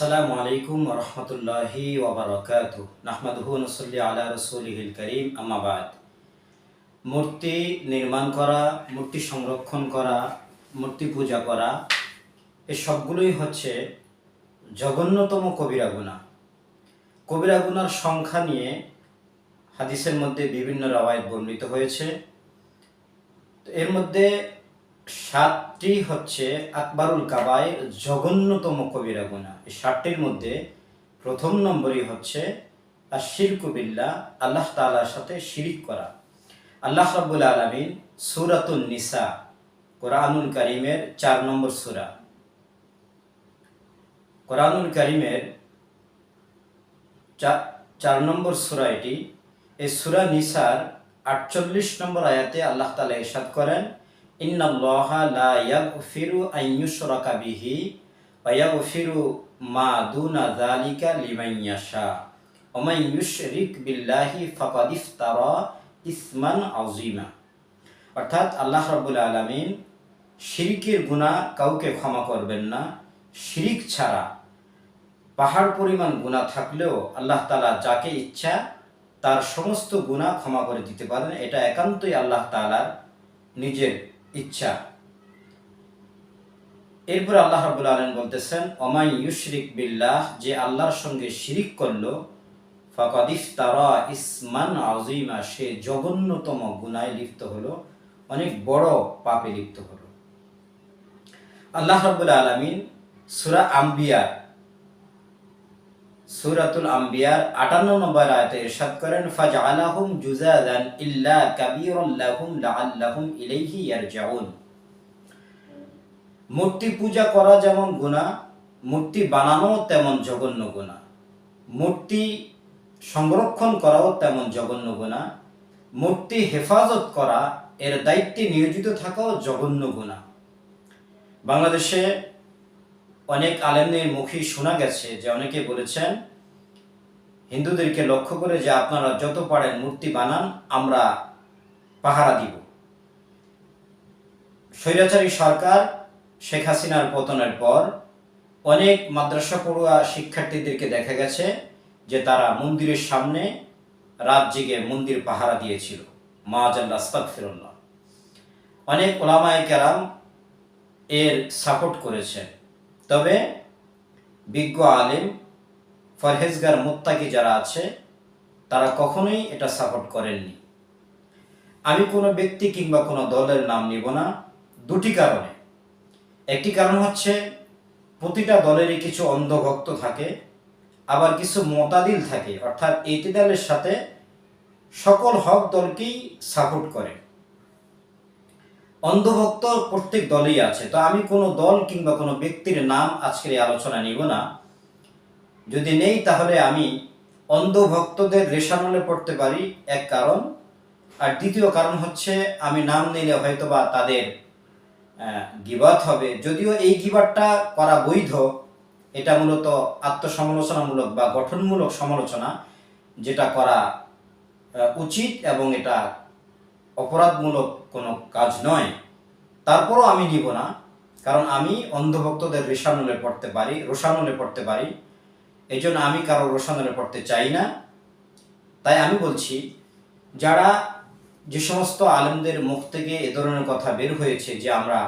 আসসালামু আলাইকুম রহমতুল্লাহি ওবরাকাত নাহমাদুহু নসল্লি আলা রসুলিহিল করিম আম্মাবাদ মূর্তি নির্মাণ করা, মূর্তি সংরক্ষণ করা, মূর্তি পূজা করা, এ সবগুলোই হচ্ছে জঘন্যতম কবিরা গুণা কবিরা গুনার সংখ্যা নিয়ে হাদিসের মধ্যে বিভিন্ন রাওয়ায়ত বর্ণিত হয়েছে। এর মধ্যে সাতটি হচ্ছে আকবরুল কাবায়, জঘন্যতম কবিরা গুণা। এই সাতটির মধ্যে প্রথম নম্বরই হচ্ছে আর শিরকুবিল্লা আল্লাহ তালার সাথে শিরিক করা। আল্লাহ রাবুল আলমিন সুরাতুল নিসা, কোরআনুল করিমের চার নম্বর সুরা। কোরআনুল করিমের চার নম্বর সুরা এটি। এই সুরা নিসার আটচল্লিশ নম্বর আয়াতে আল্লাহ তালা ইরশাদ করেন ইন্নাল্লাহ লা ইয়াগফিরু আন ইউশরাকা বিহি ওয়া ইয়াগফিরু মা দুনা যালিকা লিমান ইয়াশা ওয়া মান ইউশরিক বিল্লাহি ফাকাদ ইফতারা ইসমান আযীমা অর্থাৎ আল্লাহ রাব্বুল আলামিন শিরিকের গুনাহ কাউকে ক্ষমা করবেন না। শিরিক ছাড়া পাহাড় পরিমাণ গুনাহ থাকলেও আল্লাহ তালা যাকে ইচ্ছা তার সমস্ত গুনাহ ক্ষমা করে দিতে পারেন। এটা একান্তই আল্লাহ তাআলার নিজের ইচ্ছা। এরপর আল্লাহ রাবুল আলম বলতেছেন অমাই ইউশরিক বিল্লাহ যে আল্লাহর সঙ্গে শিরিক করল ফাকাদিফ তারা ইসমান আজিমা সে জঘন্যতম গুনায় লিপ্ত হলো, অনেক বড় পাপে লিপ্ত হলো। আল্লাহ রাবুল আলমিন সুরা আম্বিয়ার সুরাতুল আম্বিয়ার আটান্ন নম্বর আয়তে ইরশাদ করেন ফাজ আলাহুম জুজাদান ইল্লা কাবীরুল্লাহুম লাআল্লাহুম ইলাইহি ইয়ারজাউন। মূর্তি পূজা করা যেমন গুণা মূর্তি বানানো তেমন জঘন্য গুণা মূর্তি সংরক্ষণ করাও তেমন জঘন্য গুণা মূর্তি হেফাজত করা, এর দায়িত্বে নিয়োজিত থাকাও জঘন্য গুণা বাংলাদেশে অনেক আলেমদের মুখী শোনা গেছে যে অনেকে বলেছেন, হিন্দুদেরকে লক্ষ্য করে যে আপনারা যত পারেন মূর্তি বানান, আমরা পাহারা দিব। স্বৈরাচারী সরকার শেখ হাসিনার পতনের পর অনেক মাদ্রাসা পড়ুয়া শিক্ষার্থীদেরকে দেখা গেছে যে তারা মন্দিরের সামনে রাত জেগে মন্দির পাহারা দিয়েছিল। মাজাল্লা আস্তাক ফিরল্লাহ অনেক ওলামায় কেরাম এর সাপোর্ট করেছে তবে বিজ্ঞ আলেম ফরহেজগার মোত্তাকি যারা আছে, তারা কখনোই এটা সাপোর্ট করেননি। আমি কোনো ব্যক্তি কিংবা কোনো দলের নাম নিব না, দুটি কারণে। একটি কারণ হচ্ছে, প্রতিটা দলেরই কিছু অন্ধভক্ত থাকে, আবার কিছু মতাদিল থাকে, অর্থাৎ ইতিদালের সাথে সকল হক দলকেই সাপোর্ট করে। অন্ধভক্ত প্রত্যেক দলেই আছে। তো আমি কোনো দল কিংবা কোনো ব্যক্তির নাম আজকের এই আলোচনা নিব না। যদি নেই, তাহলে আমি অন্ধভক্তদের রেশানলে পড়তে পারি, এক কারণ। আর দ্বিতীয় কারণ হচ্ছে, আমি নাম নিলে হয়তোবা তাদের গিবাত হবে। যদিও এই গিবারটা করা বৈধ, এটা মূলত আত্মসমালোচনামূলক বা গঠনমূলক সমালোচনা, যেটা করা উচিত এবং এটা অপরাধমূলক কোনো কাজ নয়। তারপরও আমি নিব না, কারণ আমি অন্ধভক্তদের রেশানলে পড়তে পারি রোশানলে পড়তে পারি। এই আমি কারও রোশানলে পড়তে চাই না। তাই আমি বলছি, যারা যে সমস্ত আলেমদের মুখ থেকে এ ধরনের কথা বের হয়েছে যে আমরা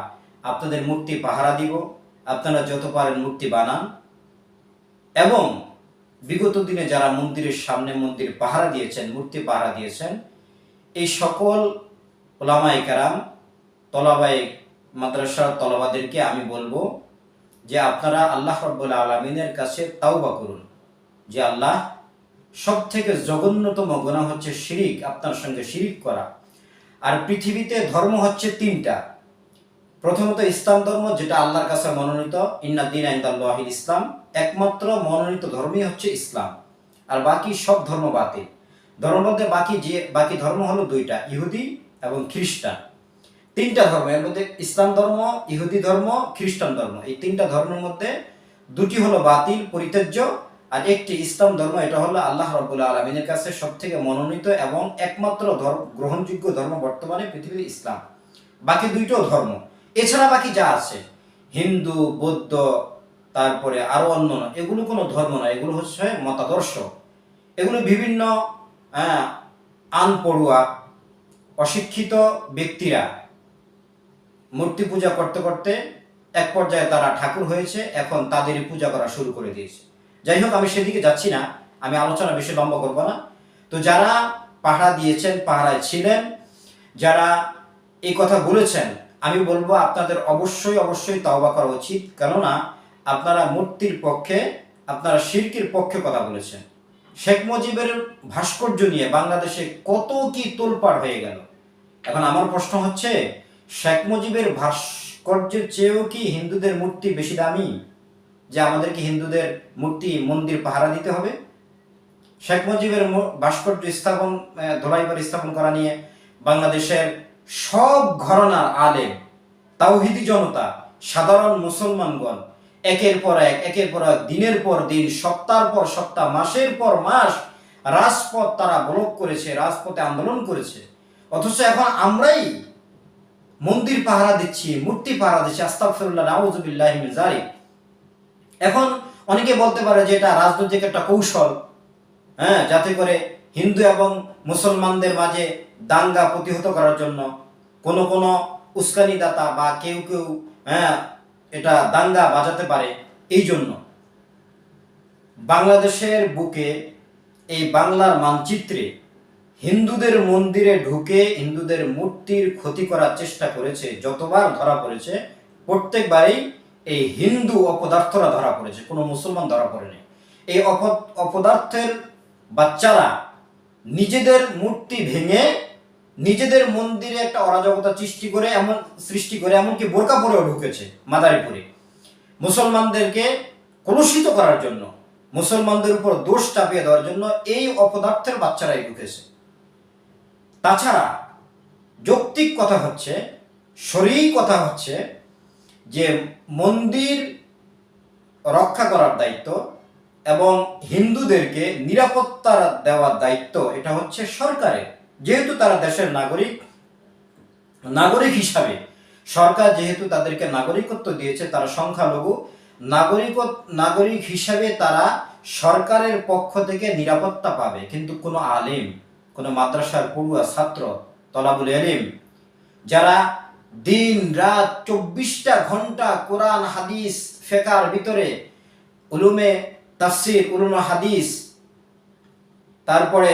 আপনাদের মূর্তি পাহারা দিব, আপনারা যত পারেন মূর্তি বানান, এবং বিগত দিনে যারা মন্দিরের সামনে মন্দির পাহারা দিয়েছেন, মূর্তি পাহারা দিয়েছেন এই সকল ওলামাই কারাম তলাবাই মাদ্রাসার তলাবাদেরকে আমি বলব যে আপনারা আল্লাহ রব্বুল আলমিনের কাছে তাওবা করুন। যে আল্লাহ সব থেকে জঘন্যতম গোনা হচ্ছে শিরিক, আপনার সঙ্গে শিরিক করা। আর পৃথিবীতে ধর্ম হচ্ছে তিনটা। প্রথমত ইসলাম ধর্ম, যেটা আল্লাহর কাছে মনোনীত ইন্নাদ্দিন আইন্দাল্লাহিল ইসলাম। একমাত্র মনোনীত ধর্মই হচ্ছে ইসলাম। আর বাকি সব ধর্ম বাতিল। ধর্মের মধ্যে বাকি যে, বাকি ধর্ম হলো দুইটা, ইহুদি এবং খ্রিস্টান। তিনটা ধর্ম, এর মধ্যে ইসলাম ধর্ম, ইহুদি ধর্ম, খ্রিস্টান ধর্ম। এই তিনটা ধর্মের মধ্যে দুটি হলো বাতিল, পরিত্যাজ্য, আর একটি ইসলাম ধর্ম, এটা হলো আল্লাহ রবুল্লা আলমিনের কাছে সব থেকে মনোনীত এবং একমাত্র ধর্ম, গ্রহণযোগ্য ধর্ম বর্তমানে পৃথিবীর ইসলাম। বাকি দুইটাও ধর্ম। এছাড়া বাকি যা আছে, হিন্দু, বৌদ্ধ, তারপরে আরও অন্য এগুলো কোনো ধর্ম না, এগুলো হচ্ছে মতাদর্শ। এগুলো বিভিন্ন আনপড়ুয়া, অশিক্ষিত ব্যক্তিরা মূর্তি পূজা করতে করতে এক পর্যায়ে তারা ঠাকুর হয়েছে, এখন তাদেরই পূজা করা শুরু করে দিয়েছে। যাই হোক, আমি সেদিকে যাচ্ছি না, আমি আলোচনা বেশি লম্বা করব না। তো যারা পাহারা দিয়েছেন, পাহারায় ছিলেন, যারা এই কথা বলেছেন, আমি বলব আপনাদের অবশ্যই অবশ্যই তওবা করা উচিত। কেননা, আপনারা মূর্তির পক্ষে, আপনারা শিরকির পক্ষে কথা বলেছেন। শেখ মুজিবের ভাস্কর্য নিয়ে বাংলাদেশে কত কি তোলপাড় হয়ে গেল? এখন আমার প্রশ্ন হচ্ছে, শেখ মুজিবের ভাস্কর্যের চেয়েও কি হিন্দুদের মূর্তি বেশি দামি? যে আমাদেরকে হিন্দুদের মূর্তি মন্দির পাহারা দিতে হবে? শেখ মুজিবের ভাস্কর্য স্থাপন ধোলাইবার স্থাপন করা নিয়ে বাংলাদেশের সব ঘরনার আলেম, তাওহিদি জনতা, সাধারণ মুসলমানগণ একের পর এক, একের পর এক, দিনের পর দিন সপ্তাহ পর সপ্তাহ, মাসের পর মাস রাজপথ তারা ব্লক করেছে, রাজপথে আন্দোলন করেছে। অথচ এখন আমরাই মন্দির পাহারা দিচ্ছি, মূর্তি পাহারা দিচ্ছি, আস্তাগফিরুল্লাহ, নাউজুবিল্লাহ জালিক এখন অনেকে বলতে পারে যে এটা রাজনৈতিক একটা কৌশল হ্যাঁ যাতে করে হিন্দু এবং মুসলমানদের মাঝে দাঙ্গা প্রতিহত করার জন্য কোন কোন উস্কানিদাতা বা কেউ কেউ হ্যাঁ এটা দাঙ্গা বাজাতে পারে এই জন্য বাংলাদেশের বুকে এই বাংলার মানচিত্রে হিন্দুদের মন্দিরে ঢুকে হিন্দুদের মূর্তির ক্ষতি করার চেষ্টা করেছে, যতবার ধরা পড়েছে, প্রত্যেকবারই এই হিন্দু অপদার্থরা ধরা পড়েছে, কোনো মুসলমান ধরা পড়েনি। এই অপ- অপদার্থের বাচ্চারা নিজেদের মূর্তি ভেঙে নিজেদের মন্দিরে একটা অরাজকতা সৃষ্টি করে এমন, সৃষ্টি করে, এমনকি বোরকা পরেও ঢুকেছে মাদারীপুরে। মুসলমানদেরকে কলুষিত করার জন্য, মুসলমানদের উপর দোষ চাপিয়ে দেওয়ার জন্য এই অপদার্থের বাচ্চারাই ঢুকেছে। তাছাড়া যৌক্তিক কথা হচ্ছে, শরীর কথা হচ্ছে যে মন্দির রক্ষা করার দায়িত্ব এবং হিন্দুদেরকে নিরাপত্তা দেওয়ার দায়িত্ব এটা হচ্ছে সরকারের। যেহেতু তারা দেশের নাগরিক নাগরিক হিসাবে সরকার যেহেতু তাদেরকে নাগরিকত্ব দিয়েছে, তারা সংখ্যালঘু, নাগরিক নাগরিক হিসাবে তারা সরকারের পক্ষ থেকে নিরাপত্তা পাবে। কিন্তু কোনো আলেম, কোনো মাদ্রাসার পড়ুয়া ছাত্র, তলাবুল এলিম যারা দিন রাত চব্বিশটা ঘণ্টা কোরআন, হাদিস, ফেকার ভিতরে উলুমে তাফসির, উলুমে হাদিস, তারপরে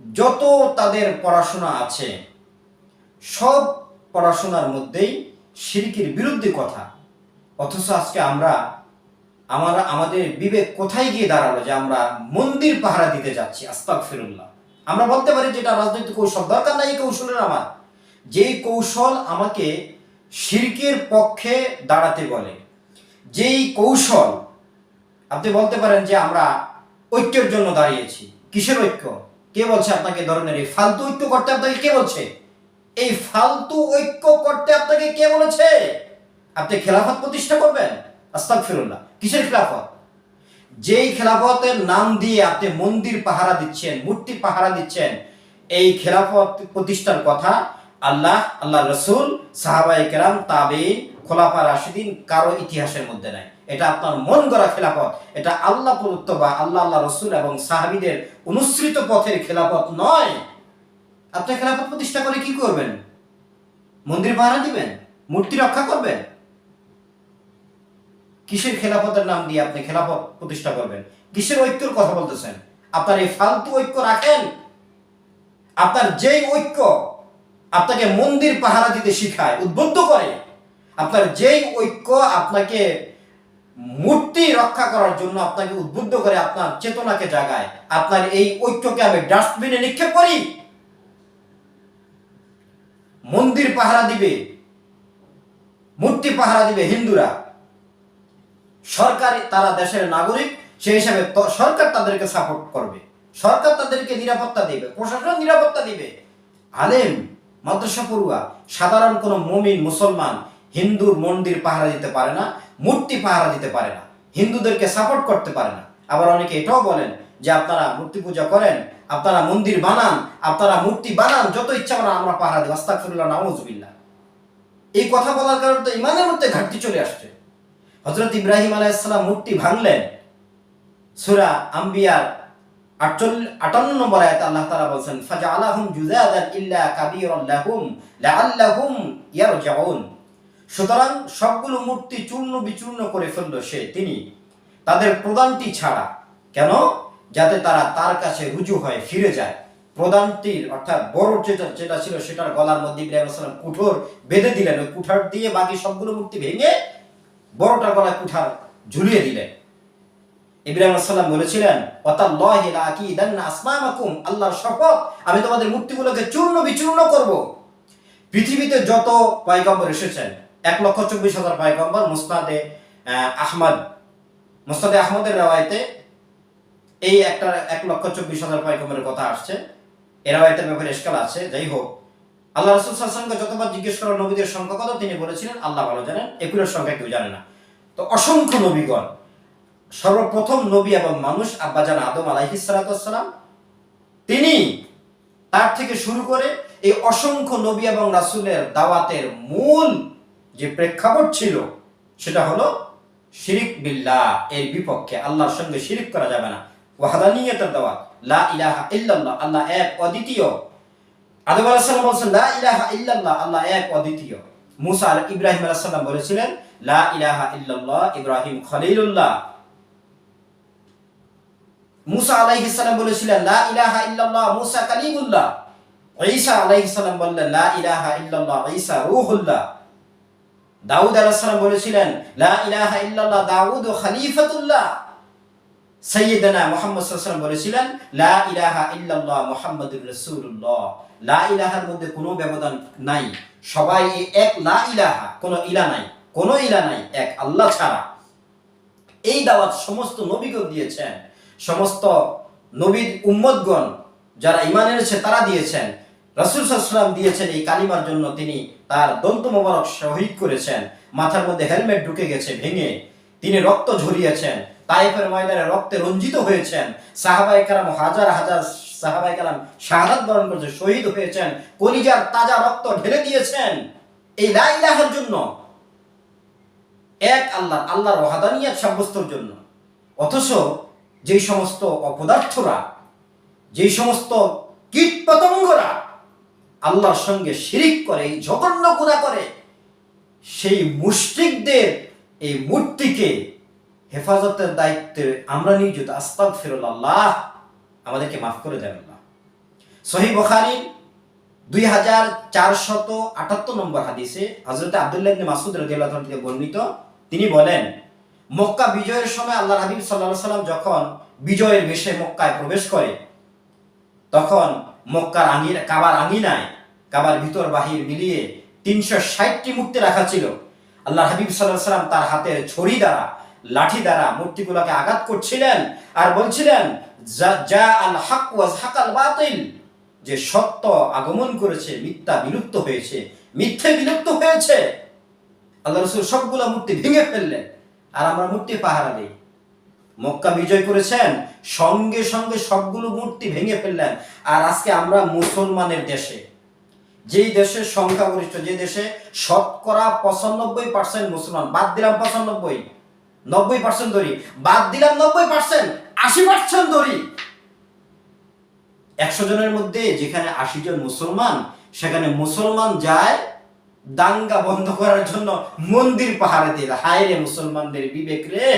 যত তাদের পড়াশোনা আছে, সব পড়াশোনার মধ্যেই শিরকির বিরুদ্ধে কথা। অথচ আজকে আমরা, আমার, আমাদের বিবেক কোথায় গিয়ে দাঁড়াল যে আমরা মন্দির পাহারা দিতে যাচ্ছি? আস্তাক ফিরুল্লাহ আমরা বলতে পারি যেটা রাজনৈতিক কৌশল। দরকার নাই এই কৌশলের আমার। যেই কৌশল আমাকে শিরকের পক্ষে দাঁড়াতে বলে, যেই কৌশল আপনি বলতে পারেন যে আমরা ঐক্যের জন্য দাঁড়িয়েছি। কিসের ঐক্য? কে বলছে আপনাকে ধরনের এই ফালতু ঐক্য করতে আপনাকে কে বলছে? এই ফালতু ঐক্য করতে আপনাকে কে বলেছে? আপনি খেলাফত প্রতিষ্ঠা করবেন? আস্তাক ফিরুল্লাহ কিসের খেলাফত? যেই খেলাফতের নাম দিয়ে আপনি মন্দির পাহারা দিচ্ছেন, মূর্তি পাহারা দিচ্ছেন, এই খেলাফত প্রতিষ্ঠার কথা আল্লাহ আল্লাহ রসুল সাহাবাই কেরাম তাবেইন খোলাফা রাশিদিন কারও ইতিহাসের মধ্যে নাই। এটা আপনার মন গড়া খেলাফত এটা আল্লাহ প্রদত্ত বা আল্লাহ আল্লাহ রসুল এবং সাহাবিদের অনুসৃত পথের খেলাফত নয়। আপনি খেলাফত প্রতিষ্ঠা করে কি করবেন? মন্দির পাহারা দিবেন? মূর্তি রক্ষা করবেন? কিসের খেলাফতের নাম দিয়ে আপনি খেলাফত প্রতিষ্ঠা করবেন? কিসের ঐক্যের কথা বলতেছেন? আপনার এই ফালতু ঐক্য রাখেন। আপনার যেই ঐক্য আপনাকে মন্দির পাহারা দিতে শিখায়, উদ্বুদ্ধ করে, আপনার যেই ঐক্য আপনাকে মূর্তি রক্ষা করার জন্য আপনাকে উদ্বুদ্ধ করে আপনার চেতনাকে জাগায়। আপনার এই ঐক্যকে আমি ডাস্টবিনে নিক্ষেপ করি। মন্দির পাহারা দিবে। মূর্তি পাহারা দিবে হিন্দুরা। সরকার তারা দেশের নাগরিক, সেই হিসাবে সরকার তাদেরকে সাপোর্ট করবে। সরকার তাদেরকে নিরাপত্তা দিবে, প্রশাসন নিরাপত্তা দিবে। আলেম, মাদ্রাসা পড়ুয়া, সাধারণ কোনো মমিন, মুসলমান হিন্দুর মন্দির পাহারা দিতে পারে না। মূর্তি পাহারা দিতে পারে না। হিন্দুদেরকে সাপোর্ট করতে পারে না। আবার অনেকে এটাও বলেন যে, আপনারা মূর্তি পূজা করেন, আপনারা মন্দির বানান, আপনারা মূর্তি বানান, যত ইচ্ছা বানান আমরা পাহারা দিই আস্তাগফিরুল্লাহ, নাউজুবিল্লাহ। এই কথা বলার কারণে তো ইমানের মধ্যে ঘাটতি চলে আসছে। হজরত ইব্রাহিম আলাইসাল্লাম মূর্তি ভাঙলেন। সুরা আম্বিয়ার আটচল্লিশ আটান্ন নম্বর আয়াত আল্লাহ তাআলা বলছেন, ফাজআলাহুম জুযাদান ইল্লা কাবীরান লাহুম লাআল্লাহুম ইয়ারজিউন। সুতরাং সবগুলো মূর্তি চূর্ণ বিচূর্ণ করে ফেলল সে, তিনি। তাদের প্রদানটি ছাড়া। কেন? যাতে তারা তার কাছে রুজু হয় ফিরে যায়। প্রদানটির অর্থাৎ বড় যেটা যেটা ছিল সেটার গলার মধ্যে ইব্রাহিম আলাইহিস সালাম কুঠোর বেঁধে দিলেন। ওই কুঠার দিয়ে বাকি সবগুলো মূর্তি ভেঙে বড়টার গলায় কুঠার ঝুলিয়ে দিলেন। ইব্রাহিম সাল্লাম বলেছিলেন আল্লাহর শপথ, আমি তোমাদের মূর্তিগুলোকে চূর্ণ বিচূর্ণ করব। পৃথিবীতে যত পয়গম্বর এসেছেন এক লক্ষ চব্বিশ হাজার পয়গম্বর মুসনাদে আহ, আহমদ। মুসনাদে আহমদের রেওয়ায়তে এই একটা এক লক্ষ চব্বিশ হাজার পয়গম্বরের কথা আসছে। এ রেওয়ায়তের ব্যাপারে এসকাল আছে যাই হোক। আল্লাহ রসুল সাল্লামকে যতবার জিজ্ঞেস করা নবীদের সংখ্যা কত তিনি বলেছিলেন আল্লাহ ভালো জানেন এগুলোর সংখ্যা কেউ জানে না। তো অসংখ্য নবীগণ সর্বপ্রথম নবী এবং মানুষ আব্বাজান আদম আলাইহিসালাম তিনি তার থেকে শুরু করে এই অসংখ্য নবী এবং রাসূলের দাওয়াতের মূল যে প্রেক্ষাপট ছিল, সেটা হলো শিরিক বিল্লাহ, এর বিপক্ষে আল্লাহর সঙ্গে শিরিক করা যাবে না। ওয়াহাদানিয়তের লা ইলাহা ইল্লাল্লাহ, আল্লাহ এক অদ্বিতীয়। আদম বলেছেন, লা ইলাহা ইল্লাল্লাহ, আল্লাহ এক অদ্বিতীয়। মুসা আর ইব্রাহিম বলেছিলেন, লা ইলাহা ইল্লাল্লাহ, ইব্রাহিম খলিলুল্লাহ। মুসা বলেছিলেন, লা ইলাহা ইল্লাল্লাহ, মুসা কালিমুল্লাহ। ঈসা আলাইহিস সালাম বললেন, লা ইলাহা ইল্লাল্লাহ, ঈসা রূহুল্লাহ। দাউদ আলাইহিস সালাম বলেছিলেন সাইয়্যিদানা মুহাম্মদ আলাইহি বলেছিলেন, লা ইলাহা ইল্লাল্লাহ লা ইলাহার মধ্যে কোনো ব্যবধান নাই। সবাই এক লা ইলাহা, কোনো ইলা নাই, কোনো ইলা নাই, এক আল্লাহ ছাড়া। এই দাওয়াত সমস্ত নবীগণ দিয়েছেন। সমস্ত নবীর উম্মতগণ যারা ইমান এনেছে তারা দিয়েছেন। রাসূল সাল্লাম দিয়েছেন এই কালিমার জন্য তিনি তার দন্ত মোবারক শহীদ করেছেন। মাথার মধ্যে হেলমেট ঢুকে গেছে, ভেঙে তিনি রক্ত ঝরিয়েছেন তাইফের ময়দানে রক্তে রঞ্জিত হয়েছেন সাহাবাই কালাম হাজার হাজার সাহাবাই কালাম শাহাদ বরণ করেছে শহীদ হয়েছেন, কলিজার তাজা রক্ত ঢেলে দিয়েছেন। এই লা ইলাহার জন্য, এক আল্লাহ আল্লাহর ওয়াহাদানিয়াত সাব্যস্তর জন্য। অথচ যেই সমস্ত অপদার্থরা, যেই সমস্ত কীট পতঙ্গরা আল্লাহর সঙ্গে শিরিক করে, এই জঘন্য গুণা করে, সেই মুশরিকদের এই মূর্তিকে হেফাজতের দায়িত্বে আমরা নিয়োজিত আস্তাক ফিরুল আল্লাহ আমাদেরকে মাফ করে দেন আল্লাহ। সহি বখারি, দুই হাজার চারশত আটাত্তর নম্বর হাদিসে হজরত আবদুল্লাহ মাসুদ রাদিয়াল্লাহু থেকে বর্ণিত, তিনি বলেন, মক্কা বিজয়ের সময় আল্লাহ হাবিব সাল্লাল্লাহু সাল্লাম যখন বিজয়ের বেশে মক্কায় প্রবেশ করে, তখন মক্কার আঙির কাবার আঙিনায়, কাবার ভিতর বাহির মিলিয়ে তিনশো ষাটটি মূর্তি রাখা ছিল। আল্লাহ হাবিব সাল্লাহ সাল্লাম তার হাতের ছড়ি দ্বারা, লাঠি দ্বারা মূর্তিগুলোকে আঘাত করছিলেন আর বলছিলেন যা- আল বাতিল। যে সত্য আগমন করেছে, মিথ্যা বিলুপ্ত হয়েছে, মিথ্যে বিলুপ্ত হয়েছে। আল্লাহ রসুল সবগুলো মূর্তি ভেঙে ফেললেন। আর আমরা মূর্তি পাহারা দিই। মক্কা বিজয় করেছেন, সঙ্গে সঙ্গে সবগুলো মূর্তি ভেঙে ফেললেন। আর আজকে আমরা মুসলমানের দেশে, যেই দেশের সংখ্যাগরিষ্ঠ যে দেশে শতকরা পঁচানব্বই পার্সেন্ট মুসলমান, বাদ দিলাম পঁচানব্বই, নব্বই পার্সেন্ট ধরি বাদ দিলাম নব্বই পার্সেন্ট আশি পার্সেন্ট ধরি একশো জনের মধ্যে যেখানে আশি জন মুসলমান, সেখানে মুসলমান যায় দাঙ্গা বন্ধ করার জন্য মন্দির পাহাড়ে দিয়ে হায় রে মুসলমানদের বিবেক রে।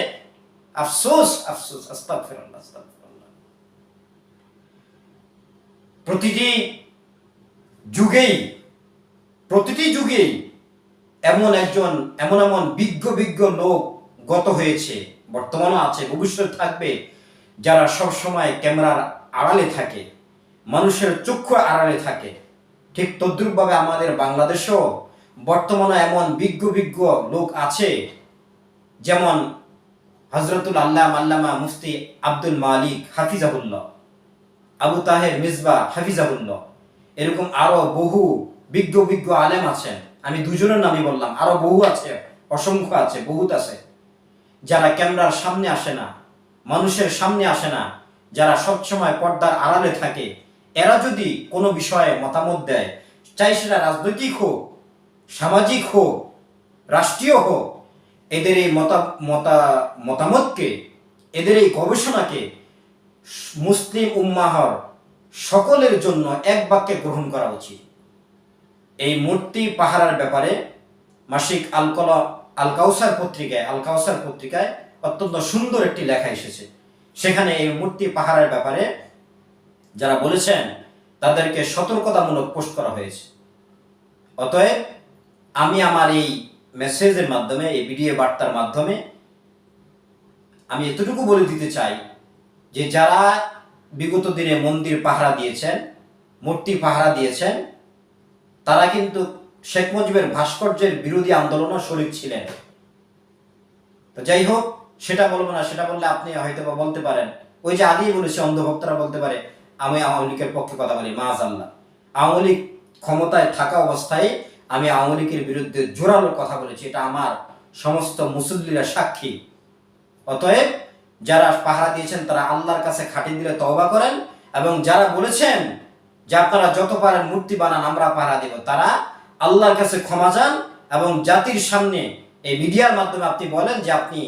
আফসোস আফসোস, আস্তাগফিরুল্লাহ আস্তাগফিরুল্লাহ। প্রতিটি যুগেই প্রতিটি যুগেই এমন একজন, এমন এমন বিজ্ঞ বিজ্ঞ লোক গত হয়েছে, বর্তমানও আছে ভবিষ্যৎ থাকবে, যারা সব সময় ক্যামেরার আড়ালে থাকে, মানুষের চক্ষু আড়ালে থাকে। ঠিক তদ্রুপভাবে আমাদের বাংলাদেশেও বর্তমানে এমন বিজ্ঞ বিজ্ঞ লোক আছে, যেমন হজরতুল আল্লাহ আল্লামা মুফতি আব্দুল মালিক হাফিজাহুল্লাহ, আবু তাহের মিসবা হাফিজাহুল্লাহ। এরকম আরও বহু বিজ্ঞ বিজ্ঞ আলেম আছেন। আমি দুজনের নামই বললাম। আরও বহু আছে, অসংখ্য আছে, বহুত আছে। যারা ক্যামেরার সামনে আসে না, মানুষের সামনে আসে না, যারা সবসময় পর্দার আড়ালে থাকে, এরা যদি কোনো বিষয়ে মতামত দেয়, চাই সেটা রাজনৈতিক হোক, সামাজিক হোক, রাষ্ট্রীয় হোক এদের এই মতা মতা, মতামতকে, এদের এই গবেষণাকে মুসলিম উম্মাহর সকলের জন্য এক বাক্যে গ্রহণ করা উচিত। এই মূর্তি পাহারার ব্যাপারে মাসিক আলকল, আলকাউসার পত্রিকায় আলকাউসার পত্রিকায় অত্যন্ত সুন্দর একটি লেখা এসেছে। সেখানে এই মূর্তি পাহারার ব্যাপারে যারা বলেছেন, তাদেরকে সতর্কতামূলক পোস্ট করা হয়েছে। অতএব, আমি আমার এই মেসেজের মাধ্যমে, এই ভিডিও বার্তার মাধ্যমে আমি এতটুকু বলে দিতে চাই যে যারা বিগত দিনে মন্দির পাহারা দিয়েছেন, মূর্তি পাহারা দিয়েছেন, তারা কিন্তু শেখ মুজিবের ভাস্কর্যের বিরোধী আন্দোলনও শরিক ছিলেন। তো যাই হোক, সেটা বলব না, সেটা বললে আপনি হয়তো বা বলতে পারেন। ওই যে আগেই বলেছি অন্ধভক্তরা বলতে পারে, আমি আওয়ামী লীগের পক্ষে কথা বলি মাজ আল্লাহ। আওয়ামী লীগ ক্ষমতায় থাকা অবস্থায় আমি আওয়ামী লীগের বিরুদ্ধে জোরালো কথা বলেছি, এটা আমার সমস্ত মুসল্লিরা সাক্ষী। অতএব যারা পাহারা দিয়েছেন, তারা আল্লাহর কাছে খাটি দিলে তওবা করেন এবং যারা বলেছেন যে আপনারা যত পারেন মূর্তি বানান, আমরা পাহারা দেব, তারা আল্লাহর কাছে ক্ষমা চান এবং জাতির সামনে এই মিডিয়ার মাধ্যমে আপনি বলেন যে আপনি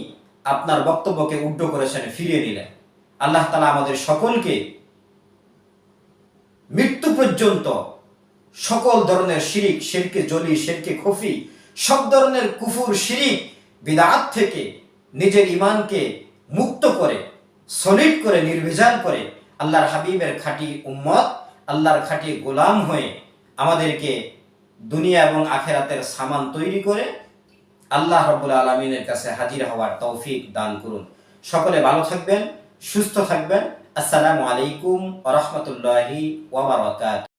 আপনার বক্তব্যকে উড্ড করেছেন, ফিরিয়ে দিলেন আল্লাহ তালা আমাদের সকলকে মৃত্যু পর্যন্ত সকল ধরনের শিরিক, শিরকে জলি, শিরকে খফি, সব ধরনের কুফুর শিরিক বিদাত থেকে নিজের ইমানকে মুক্ত করে, সলিড করে, নির্ভেজাল করে আল্লাহর হাবিবের খাঁটি উম্মত, আল্লাহর খাঁটি গোলাম হয়ে আমাদেরকে দুনিয়া এবং আখেরাতের সামান তৈরি করে আল্লাহ রবুল আলমিনের কাছে হাজির হওয়ার তৌফিক দান করুন। সকলে ভালো থাকবেন, সুস্থ থাকবেন। আসসালামু আলাইকুম ওরহমতুল্লাহি ওবরাকাত